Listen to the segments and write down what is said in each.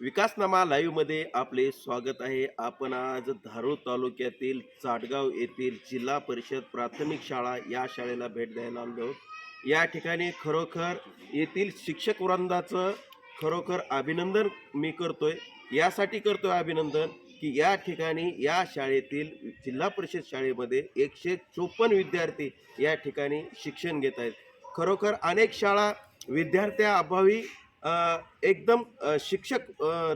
विकासनामा लाईव्हमध्ये आपले स्वागत आहे. आपण आज धारूर तालुक्यातील चाटगाव येथील जिल्हा परिषद प्राथमिक शाळा या शाळेला भेट द्यायला आलो या ठिकाणी खरोखर येथील शिक्षक वृंदाचं खरोखर अभिनंदन मी करतोय. यासाठी करतोय अभिनंदन. की या ठिकाणी या शाळेतील जिल्हा परिषद शाळेमध्ये एकशे चोपन्न विद्यार्थी या ठिकाणी शिक्षण घेत आहेत. खरोखर अनेक शाळा विद्यार्थ्याअभावी एकदम शिक्षक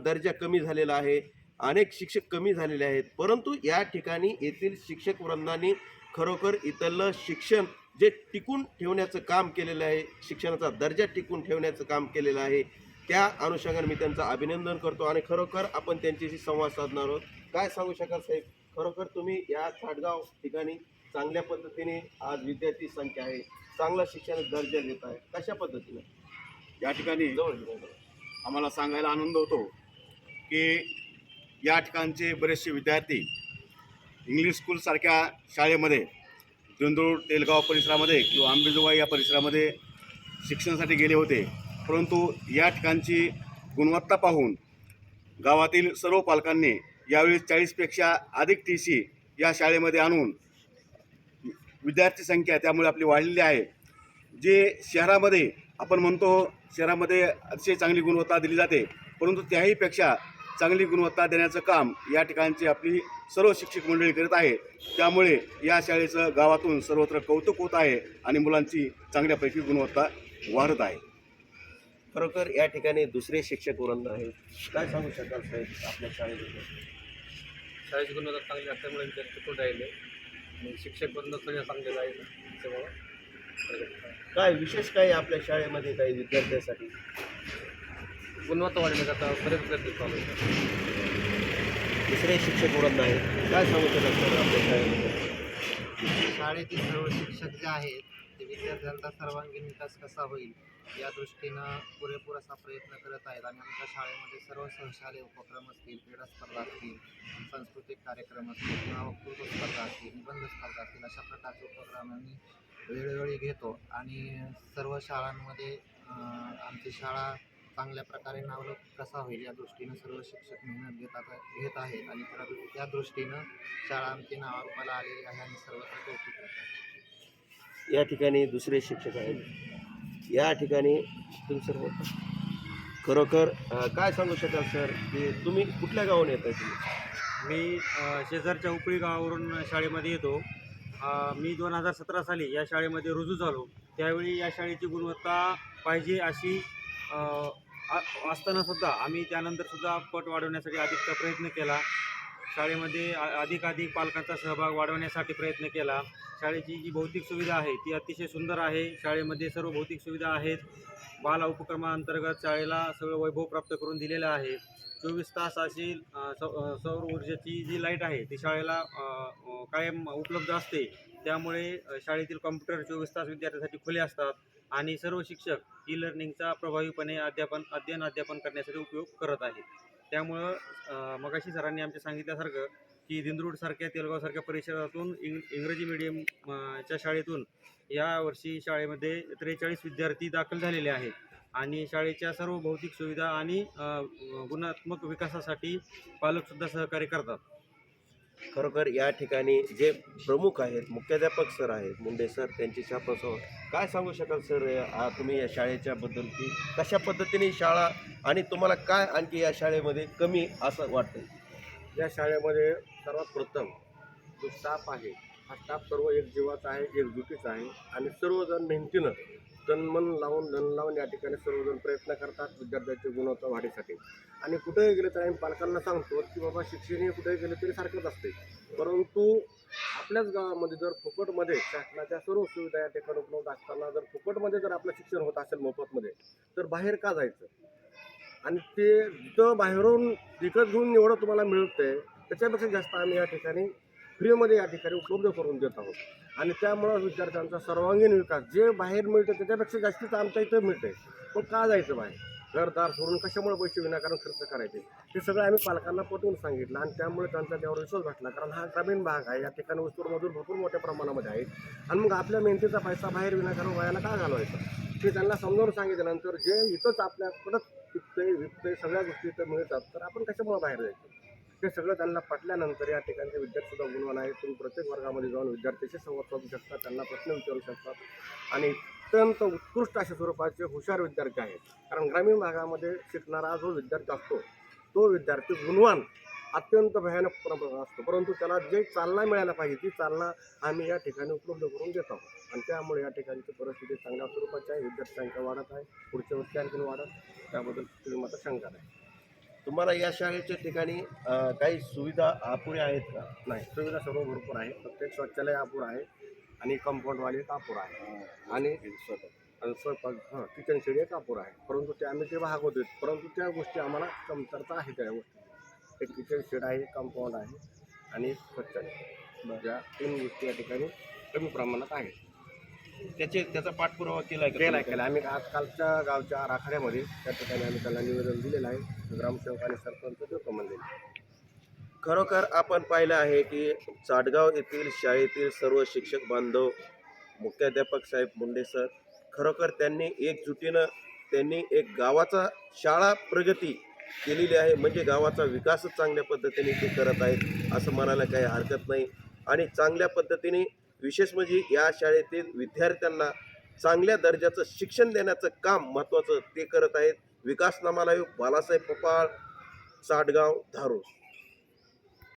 दर्जा कमी झालेला आहे. अनेक शिक्षक कमी झालेले आहेत. परंतु या ठिकाणी येथील शिक्षक वृंदांनी खरोखर इथलं शिक्षण जे टिकून ठेवण्याचं काम केलेलं आहे शिक्षणाचा दर्जा टिकून ठेवण्याचं काम केलेलं आहे त्या अनुषंगाने मी त्यांचं अभिनंदन करतो आणि खरोखर आपण त्यांच्याशी संवाद साधणार आहोत. काय सांगू शकाल साहेब? खरोखर तुम्ही या साटगाव ठिकाणी चांगल्या पद्धतीने आज विद्यार्थी संख्या आहे. चांगला शिक्षणाचा दर्जा देत आहे. कशा पद्धतीने? या ठिकाणी. आम्हाला सांगायला आनंद होतो की या ठिकाणचे बरेचसे विद्यार्थी इंग्लिश स्कूलसारख्या शाळेमध्ये जोंदूर तेलगाव परिसरामध्ये किंवा आंबेजोगाई या परिसरामध्ये शिक्षणासाठी गेले होते. परंतु या ठिकाणची गुणवत्ता पाहून गावातील सर्व पालकांनी यावेळी चाळीसपेक्षा अधिक टी सी या शाळेमध्ये आणून विद्यार्थी संख्या त्यामुळे आपली वाढलेली आहे. जे शहरामध्ये आपण म्हणतो शहरामध्ये अतिशय चांगली गुणवत्ता दिली जाते परंतु त्याहीपेक्षा चांगली गुणवत्ता देण्याचं काम या ठिकाणची आपली सर्व शिक्षक मंडळी करत आहे त्यामुळे या शाळेचं गावातून सर्वत्र कौतुक होत आहे आणि मुलांची चांगल्यापैकी गुणवत्ता वाढत आहे. खरोखर या ठिकाणी दुसरे शिक्षक वृंद आहेत काय सांगू शकाल साहेब आपल्या शाळेबद्दल? शाळेची गुणवत्ता चांगली असल्यामुळे विद्यार्थी टिकून राहिले. आणि शिक्षक बंद सगळे चांगले राहिले त्याच्यामुळं काय विशेष काही आपल्या शाळेमध्ये काही विद्यार्थ्यांसाठी? गुणवत्ता वाढवण्याकरता बरेच प्रयत्न चालू आहेत. दुसरे शिक्षक वृंद आहेत काय सांगू शकाल सर आपल्या शाळेबद्दल शाळेतील सर्व शिक्षक जे आहेत ते विद्यार्थ्यांचा सर्वांगीण विकास कसा होईल या दृष्टीनं पुरेपूर असा प्रयत्न करत आहेत आणि आमच्या शाळेमध्ये सर्व सहशालेय उपक्रम असतील क्रीडा स्पर्धा असतील सांस्कृतिक कार्यक्रम असतील किंवा वक्तृत्व स्पर्धा असतील निबंध स्पर्धा असतील अशा प्रकारचे उपक्रम आम्ही वेळोवेळी घेतो. आणि सर्व शाळांमध्ये आमची शाळा चांगल्या प्रकारे नावलौकिक कसा होईल या दृष्टीनं सर्व शिक्षक मेहनत घेतात घेत आहेत. आणि त्या दृष्टीनं शाळा आमची नावारूपाला आलेली आहे आणि सर्वत्र कौतुक करतात या ठिकाणी दुसरे शिक्षक आहेत. या ठिकाणी तुम्ही सर खरोखर काय सांगू शकाल सर? की तुम्ही कुठल्या गावाहून येत आहे तुम्ही? मी शेजारच्या उपळी गावावरून शाळेमध्ये येतो. मी दोन हजार सतरा साली या शाळेमध्ये रुजू झालो. त्यावेळी या शाळेची गुणवत्ता पाहिजे अशी असतानासुद्धा आम्ही त्यानंतरसुद्धा पट वाढवण्यासाठी अधिकचा प्रयत्न केला. शाळेमध्ये अधिकाधिक पालकांचा सहभाग वाढवण्यासाठी प्रयत्न केला. शाळेची जी भौतिक सुविधा आहे ती अतिशय सुंदर आहे. शाळेमध्ये सर्व भौतिक सुविधा आहेत. बाल उपक्रमाअंतर्गत शाळेला सगळं वैभव प्राप्त करून दिलेलं आहे. चोवीस तास अशी सौर ऊर्जेची जी लाइट आहे ती शाळेला कायम उपलब्ध असते. त्यामुळे शाळेतील कॉम्प्युटर चोवीस तास विद्यार्थ्यांसाठी खुले असतात आणि सर्व शिक्षक ई लर्निंगचा प्रभावीपणे अध्यापन अध्ययन अध्यापन करण्यासाठी उपयोग करत आहेत. त्यामुळं मगाशी सरांनी आमच्या सांगितल्यासारखं की दिंदरूडसारख्या तेलगावसारख्या परिसरातून इंग इंग्रजी मिडियमच्या शाळेतून च्या शाळेतून यावर्षी शाळेमध्ये त्रेचाळीस विद्यार्थी दाखल झालेले आहेत. आणि शाळेच्या सर्व भौतिक सुविधा आणि गुणात्मक विकासासाठी पालकसुद्धा सहकार्य करतात. खरोखर या ठिकाणी जे प्रमुख आहेत मुख्याध्यापक सर आहेत मुंडे सर त्यांच्याशी आपण काय सांगू शकाल सर तुम्ही या शाळेच्या बद्दल की कशा पद्धतीने शाळा आणि तुम्हाला काय आणखी या शाळेमध्ये कमी असं वाटतं या शाळेमध्ये सर्वात प्रथम जो स्टाफ आहे हा स्टाफ सर्व एक जीवाचा आहे एकजुटीचा आहे. आणि सर्वजण मेहनतीनं तनमन लावून धन लावून या ठिकाणी सर्वजण प्रयत्न करतात विद्यार्थ्यांची गुणवत्ता वाढीसाठी. आणि कुठेही गेले तर आम्ही पालकांना सांगतो की बाबा शिक्षण हे कुठेही गेले तरी सारखंच असते परंतु आपल्याच गावामध्ये जर फुकटमध्ये शासनाच्या सर्व सुविधा या ठिकाणी उपलब्ध असताना जर फुकटमध्ये जर आपलं शिक्षण होत असेल मोफतमध्ये तर बाहेर का जायचं? आणि ते जिथं बाहेरून विकत घेऊन एवढं तुम्हाला मिळतंय त्याच्यापेक्षा जास्त आम्ही या ठिकाणी फ्रीमध्ये या ठिकाणी उपलब्ध करून देत आहोत. आणि त्यामुळं विद्यार्थ्यांचा सर्वांगीण विकास जे बाहेर मिळतं त्याच्यापेक्षा जास्तीच आमच्या इथं मिळतंय. पण का जायचं बाहेर? घरदार सोडून कशामुळे पैसे विनाकारण खर्च करायचे? हे सगळं आम्ही पालकांना पटवून सांगितलं आणि त्यामुळे त्यांचा त्यावर विश्वास भेटला. कारण हा ग्रामीण भाग आहे या ठिकाणी वस्तूर मजूर भरपूर मोठ्या प्रमाणामध्ये आहेत आणि मग आपल्या मेहनतीचा पैसा बाहेर विनाकारण वयाला का घालवायचा? ते त्यांना समजावून सांगितल्यानंतर जे इथंच आपल्याकडंच पिकतंय विकतंय सगळ्या गोष्टी इथं मिळतात तर आपण कशामुळे बाहेर जायचं? हे सगळं त्यांना पटल्यानंतर या ठिकाणचे विद्यार्थी सुद्धा गुणवान आहेत. तुम्ही प्रत्येक वर्गामध्ये जाऊन विद्यार्थ्याशी संवाद साधू शकता त्यांना प्रश्न विचारू शकतात आणि अत्यंत उत्कृष्ट अशा स्वरूपाचे हुशार विद्यार्थी आहेत. कारण ग्रामीण भागामध्ये शिकणारा जो विद्यार्थी असतो तो विद्यार्थी गुणवान अत्यंत भयानक असतो. परंतु त्याला जे चालना मिळायला पाहिजे ती चालना आम्ही या ठिकाणी उपलब्ध करून देत. आहोत आणि त्यामुळे या ठिकाणची परिस्थिती चांगल्या स्वरूपाची आहे. विद्यार्थी संख्या वाढत आहे. पुढच्या वर्षी आणखी वाढत. त्याबद्दल तुम्ही मात्र शंका नाही. तुम्हाला या शाळेच्या ठिकाणी काही सुविधा अपुऱ्या आहेत का? नाही सुविधा सर्व भरपूर आहे प्रत्येक शौचालय अपुरं आहे आणि कंपाऊंडवाले कापूर आहे. आणि आणि स्वयंपाक हां किचन शेडी एक आहे. परंतु ते आम्ही ते भाग होते परंतु त्या गोष्टी आम्हाला कमतरता आहे त्या गोष्टी. एक किचन शेड आहे कंपाऊंड आहे आणि स्वच्छ ज्या तीन गोष्टी या ठिकाणी कमी प्रमाणात आहेत. त्याचे त्याचा पाठपुरावा केलाय का केला? केला आम्ही आजकालच्या गावच्या आराखड्यामध्ये त्या ठिकाणी आम्ही त्याला निवेदन दिलेलं आहे. ग्रामसेवक आणि सरपंच म्हणलेले खरोखर आपण पाहिलं आहे की चाटगाव येथील शाळेतील सर्व शिक्षक बांधव मुख्याध्यापक साहेब मुंडे सर खरोखर त्यांनी एकजुटीनं त्यांनी एक गावाचा शाळा प्रगती केलेली आहे. म्हणजे गावाचा विकासच चांगल्या पद्धतीने ते करत आहेत असं म्हणायला काही हरकत नाही. आणि चांगल्या पद्धतीने विशेष म्हणजे या शाळेतील विद्यार्थ्यांना चांगल्या दर्जाचं शिक्षण देण्याचं काम महत्त्वाचं ते करत आहेत. विकासनामाला बालासाहेब पपाळ चाटगाव धारूर.